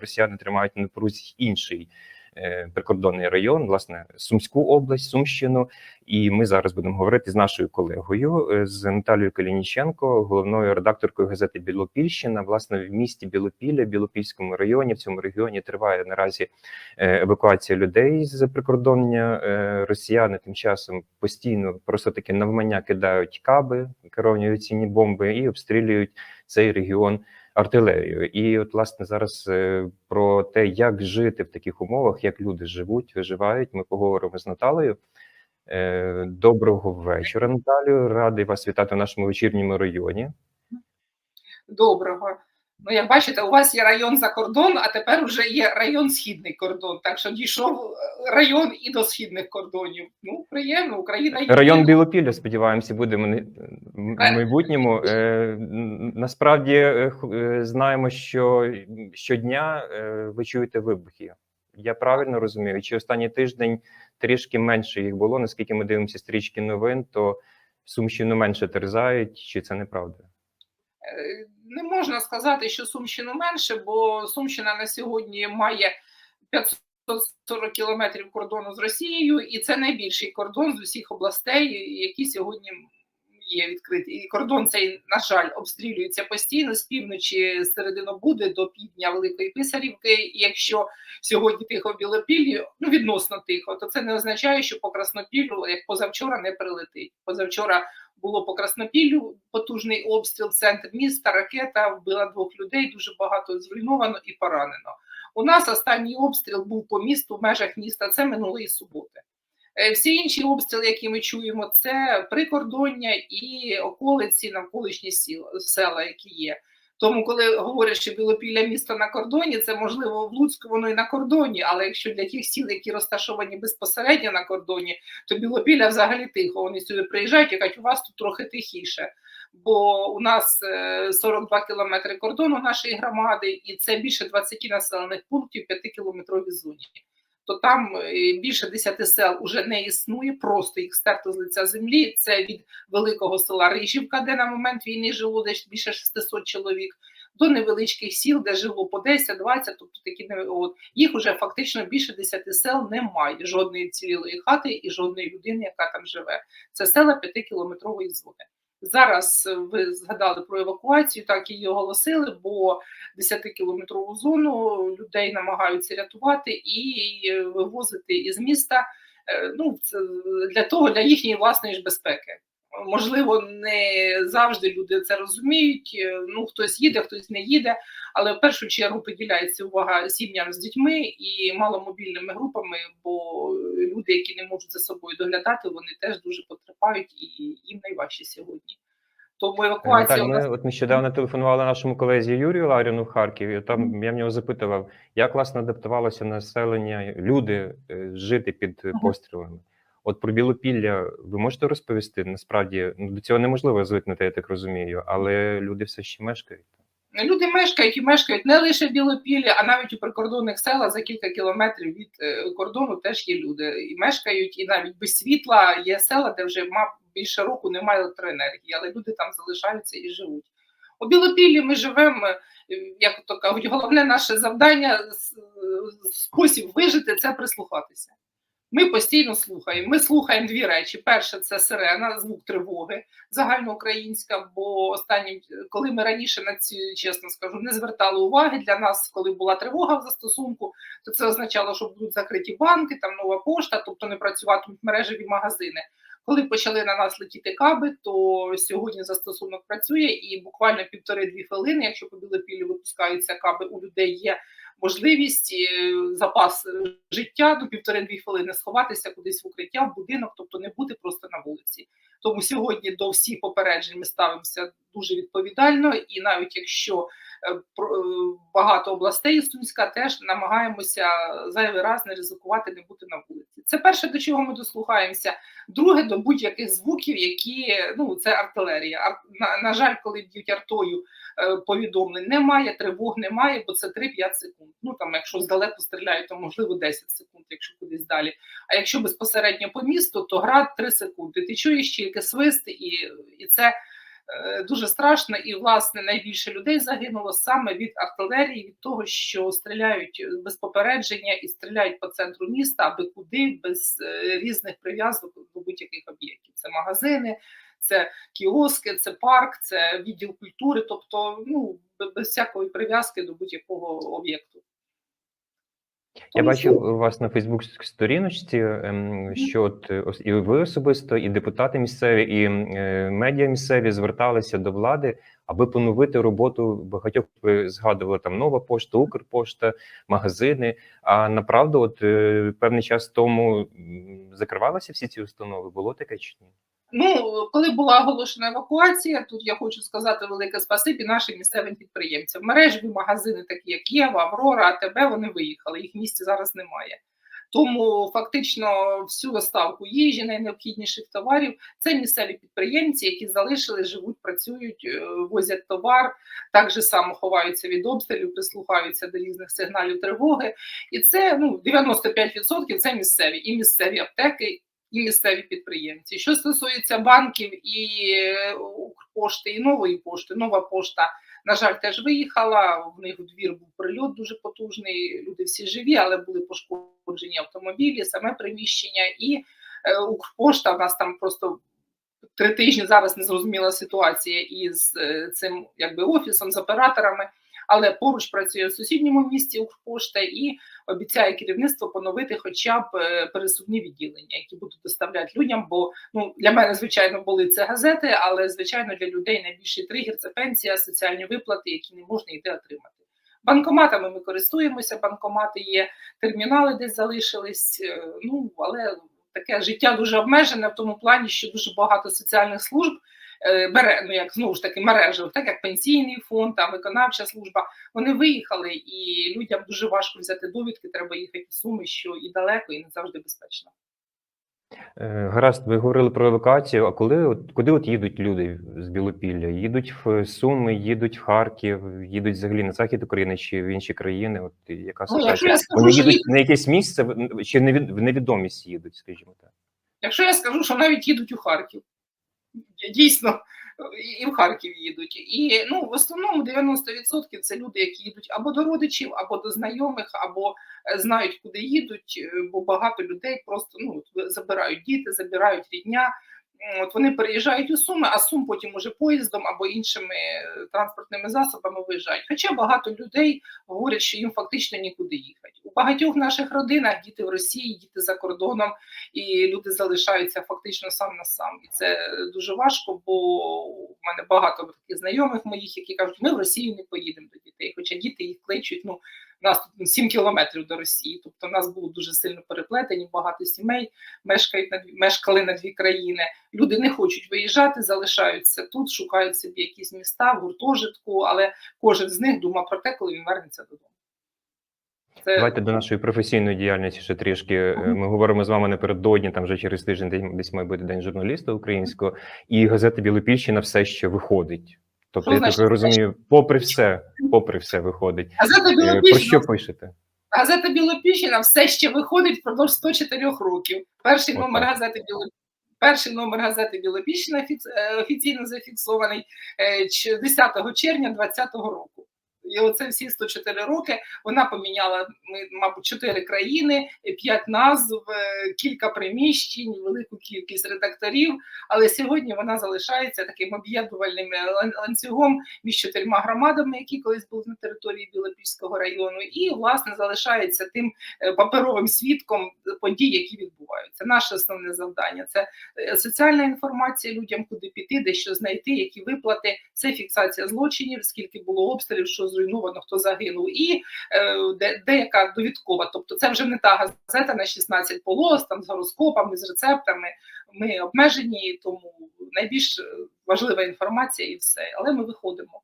росіяни тримають на напрузі інший е, прикордонний район, власне, Сумську область, Сумщину. І ми зараз будемо говорити з нашою колегою е, з Наталією Калініченко, головною редакторкою газети Білопільщина. Власне, в місті Білопілля, Білопільському районі, в цьому регіоні триває наразі е, евакуація людей з прикордоння. Росіяни тим часом постійно просто таки навмання кидають каби, керовані авіаційні бомби і обстрілюють цей регіон артилерією. І от власне зараз е, про те, як жити в таких умовах, як люди живуть, виживають. Ми поговоримо з Наталею. Е, Доброго вечора, Наталію. Радий вас вітати в нашому вечірньому районі. Доброго. Ну, як бачите, у вас є район за кордон, а тепер вже є район східний кордон. Так що дійшов е, район і до східних кордонів. Ну, приємно, Україна є. Район Білопілля, сподіваємося, буде в майбутньому. Е, Насправді е, е, знаємо, що щодня ви чуєте вибухи. Я правильно розумію? Чи останній тиждень трішки менше їх було? Наскільки ми дивимося стрічки новин, то Сумщину менше терзають, чи це неправда? Не можна сказати, що Сумщину менше, бо Сумщина на сьогодні має 540 кілометрів кордону з Росією, і це найбільший кордон з усіх областей, які сьогодні є відкриті. І кордон цей, на жаль, обстрілюється постійно з півночі з серединобуди до півдня Великої Писарівки. І якщо сьогодні тихо в Білопіллі, ну відносно тихо, то це не означає, що по Краснопіллю, як позавчора, не прилетить. Позавчора було по Краснопіллю потужний обстріл, центр міста, ракета вбила двох людей, дуже багато зруйновано і поранено. У нас останній обстріл був по місту в межах міста. Це минулої суботи. Е, Всі інші обстріли, які ми чуємо, це прикордоння і околиці навколишні села, які є. Тому, коли говорять, що Білопілля місто на кордоні, це можливо в Луцьку воно і на кордоні, але якщо для тих сіл, які розташовані безпосередньо на кордоні, то Білопілля взагалі тихо. Вони сюди приїжджають і кажуть, у вас тут трохи тихіше. Бо у нас е, 42 кілометри кордону нашої громади, і це більше 20 населених пунктів в 5-кілометровій зоні. То там е, більше 10 сел уже не існує, просто їх стерто з лиця землі. Це від великого села Рижівка, де на момент війни жило десь більше 600 чоловік, до невеличких сіл, де жило по 10-20, тобто такі от їх уже фактично більше 10 сел немає. Жодної цілілої хати і жодної людини, яка там живе. Це села 5-кілометрової зони. Зараз е, ви згадали про евакуацію, так її оголосили, бо 10-кілометрову зону людей намагаються рятувати і е, вивозити із міста. е, Ну, для того, для їхньої власної ж безпеки. Можливо, не завжди люди це розуміють. е, Ну, хтось їде, хтось не їде, але в першу чергу приділяється увага сім'ям з дітьми і маломобільними групами, бо люди, які не можуть за собою доглядати, вони теж дуже потерпають і їм найважче сьогодні. Тому евакуація Наталь, у нас ми от нещодавно телефонували нашому колезі Юрію Ларіну в Харкові. Там я в нього запитував, як власне адаптувалося населення, люди е, жити під е, пострілами. От про Білопілля ви можете розповісти? Насправді ну, до цього неможливо звикнути, я так розумію, але люди все ще мешкають. Люди мешкають і мешкають не лише в Білопіллі, а навіть у прикордонних селах за кілька кілометрів від е, кордону теж є люди. І мешкають, і навіть без світла є села, де вже більше року немає електроенергії, але люди там залишаються і живуть. У Білопіллі ми живемо, е, як то кажуть, головне наше завдання, е, спосіб вижити це прислухатися. Ми постійно слухаємо. Ми слухаємо дві речі: перше це сирена, звук тривоги, загальноукраїнська. Бо останнім, коли ми раніше на ці, чесно скажу, не звертали уваги для нас, коли була тривога в застосунку, то це означало, що будуть закриті банки, там нова пошта, тобто не працюватимуть мережеві магазини. Коли почали на нас летіти каби, то сьогодні застосунок працює і буквально півтори-дві хвилини, якщо по білопіллі випускаються каби, у людей є можливість е, запас е, життя до півтори-дві хвилини сховатися кудись в укриття, в будинок, тобто не бути просто на вулиці. Тому сьогодні до всіх попереджень ми ставимося дуже відповідально, і навіть якщо багато областей Сумська теж намагаємося зайвий раз не ризикувати, не бути на вулиці. Це перше, до чого ми дослухаємося. Друге, до будь-яких звуків, які ну це артилерія. Ар- на, на жаль, коли б'ють артою е, повідомлень, немає, тривог немає, бо це 3-5 секунд. Ну там, якщо здалеку стріляють, то можливо 10 секунд, якщо кудись далі. А якщо безпосередньо по місту, то град 3 секунди. Ти чуєш тільки свист, і, і це е, дуже страшно, і власне найбільше людей загинуло саме від артилерії, від того, що стріляють без попередження і стріляють по центру міста, аби куди без е, різних прив'язок до будь-яких об'єктів. Це магазини, це кіоски, це парк, це відділ культури, тобто ну без всякої прив'язки до будь-якого об'єкту. Я бачив у вас на Фейсбук сторіночці, ем, що от е, і ви особисто, і депутати місцеві, і е, медіа місцеві зверталися до влади, аби поновити роботу багатьох. Ви згадували там нова пошта, Укрпошта, магазини. А направду, от е, певний час тому закривалися всі ці установи. Було таке чи ні? Ну, коли була оголошена евакуація, тут я хочу сказати велике спасибі нашим місцевим підприємцям. Мережеві магазини, такі як Єва, Аврора, АТБ, вони виїхали. Їх в місті зараз немає. Тому фактично всю доставку їжі, найнеобхідніших товарів це місцеві підприємці, які залишили, живуть, працюють, е, возять товар, так же само ховаються від обстрілів, прислухаються до різних сигналів тривоги. І це ну 95% це місцеві і місцеві аптеки, і місцеві підприємці. Що стосується банків і е, Укрпошти, і нової пошти, нова пошта, на жаль, теж виїхала. В них у двір був прильот дуже потужний. Люди всі живі, але були пошкоджені автомобілі, саме приміщення. І е, Укрпошта у нас там просто. Три тижні зараз незрозуміла ситуація із е, цим якби офісом з операторами, але поруч працює в сусідньому місті Укрпошта і обіцяє керівництво поновити хоча б е, пересувні відділення, які будуть доставляти людям. Бо ну для мене звичайно були це газети, але звичайно для людей найбільший тригер це пенсія, соціальні виплати, які не можна йти отримати. Банкоматами ми користуємося. Банкомати є, термінали десь залишились. е, Ну але таке життя дуже обмежене в тому плані, що дуже багато соціальних служб. Е, Бере ну як знову ж таки мережевих, так як пенсійний фонд, там виконавча служба, вони виїхали, і людям дуже важко взяти довідки. Треба їхати в суми, що і далеко, і не завжди безпечно. Е, Гаразд, ви говорили про евакуацію. А коли от куди от їдуть люди з Білопілля? Їдуть в Суми, їдуть в Харків, їдуть взагалі на захід України чи в інші країни? От яка Ну, ситуація? я скажу, Вони їдуть їх- на якесь місце чи в невідомість їдуть, скажімо так. Якщо я скажу, що навіть їдуть у Харків, дійсно і- в Харків їдуть. І ну в основному 90% це люди, які їдуть або до родичів, або до знайомих, або е, знають, куди їдуть, е, бо багато людей просто ну забирають діти, забирають рідня. От вони переїжджають у Суми, а Сум потім уже поїздом або іншими е, транспортними засобами виїжджають. Хоча багато людей говорять, що їм фактично нікуди їхати. У багатьох наших родинах діти в Росії, діти за кордоном, і люди залишаються фактично сам на сам. І це дуже важко, бо в мене багато таких знайомих моїх, які кажуть, ми в Росію не поїдемо до дітей. Хоча діти їх кличуть. Ну нас тут 7 кілометрів до Росії. Тобто нас було дуже сильно переплетені, багато сімей мешкають на мешкали на дві країни. Люди не хочуть виїжджати, залишаються тут, шукають собі якісь міста в гуртожитку, але кожен з них думав про те, коли він вернеться додому. Це Давайте до нашої професійної діяльності ще трішки. Е, Ми говоримо з вами напередодні, там вже через тиждень день- десь має бути день журналіста українського, і газета Білопільщина все ще виходить. Тобто, Що я так розумію, попри все, попри все виходить. газета Е, Про що пишете? Газета Білопільщина все ще виходить впродовж 104 років. Перший номер газети Біло... Перший номер газети Білопільщина е, офіційно зафіксований е, 10 червня 2020 року. І оце всі 104 роки. Вона поміняла ми, мабуть, чотири країни, п'ять назв, е, кілька приміщень, велику кількість редакторів. Але сьогодні вона залишається таким об'єднувальним е, ланцюгом між чотирма громадами, які колись були на території Білопільського району, і власне залишається тим е, паперовим свідком подій, які відбуваються. Наше основне завдання це соціальна інформація людям, куди піти, де що знайти, які виплати. Це фіксація злочинів, скільки було обстрілів, що зруйновано, хто загинув, і е, де, деяка довідкова. Тобто, це вже не та газета на 16 полос, там з гороскопами, з рецептами. Ми обмежені, тому найбільш е, важлива інформація і все. Але ми виходимо.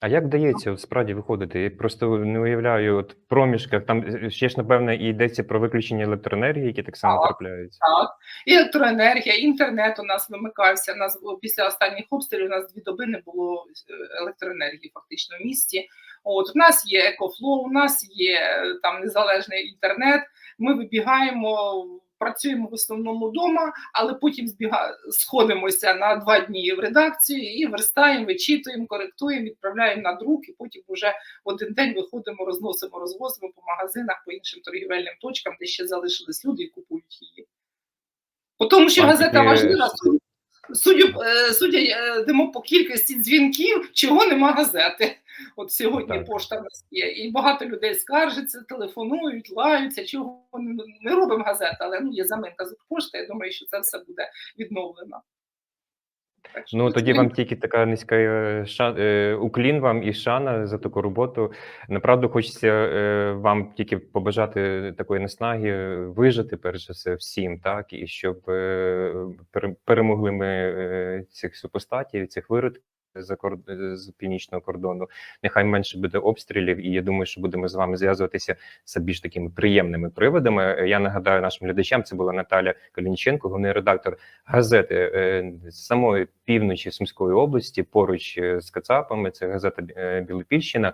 А як вдається от справді виходити? Я просто не уявляю от проміжках. Там ще ж напевне і йдеться про виключення електроенергії, які так само Так. трапляються. Так, і електроенергія, інтернет у нас вимикався. У нас після останніх обстрілів. У нас дві доби не було е, електроенергії фактично в місті. От у нас є екофлоу, у нас є е, там незалежний інтернет. Ми вибігаємо працюємо в основному вдома, але потім збіга... сходимося на два дні в редакцію і верстаємо, вичитуємо, коректуємо, відправляємо на друк, і потім вже один день виходимо, розносимо, розвозимо по магазинах, по іншим торгівельним точкам, де ще залишились люди і купують її. По тому, що газета важлива, судя, судя, е, е, йдемо по кількості дзвінків, чого нема газети. От сьогодні Так. пошта в нас є, і багато людей скаржаться, телефонують, лаються, чого не, не робимо газет, але ну є заминка з пошти. Я думаю, що це все буде відновлено. Ну тоді вам тільки така низька е, ша, е, уклін вам і шана за таку роботу. Направду хочеться е, вам тільки побажати такої наснаги вижити перш за все всім, так і щоб перемогли ми цих супостатів, цих виродків. За кор... з північного кордону нехай менше буде обстрілів, і я думаю, що будемо з вами зв'язуватися з більш такими приємними приводами. Я нагадаю нашим глядачам, це була Наталя Калінченко, головний редактор газети е, з самої півночі Сумської області, поруч е, з Кацапами. Це газета е, Білопільщина.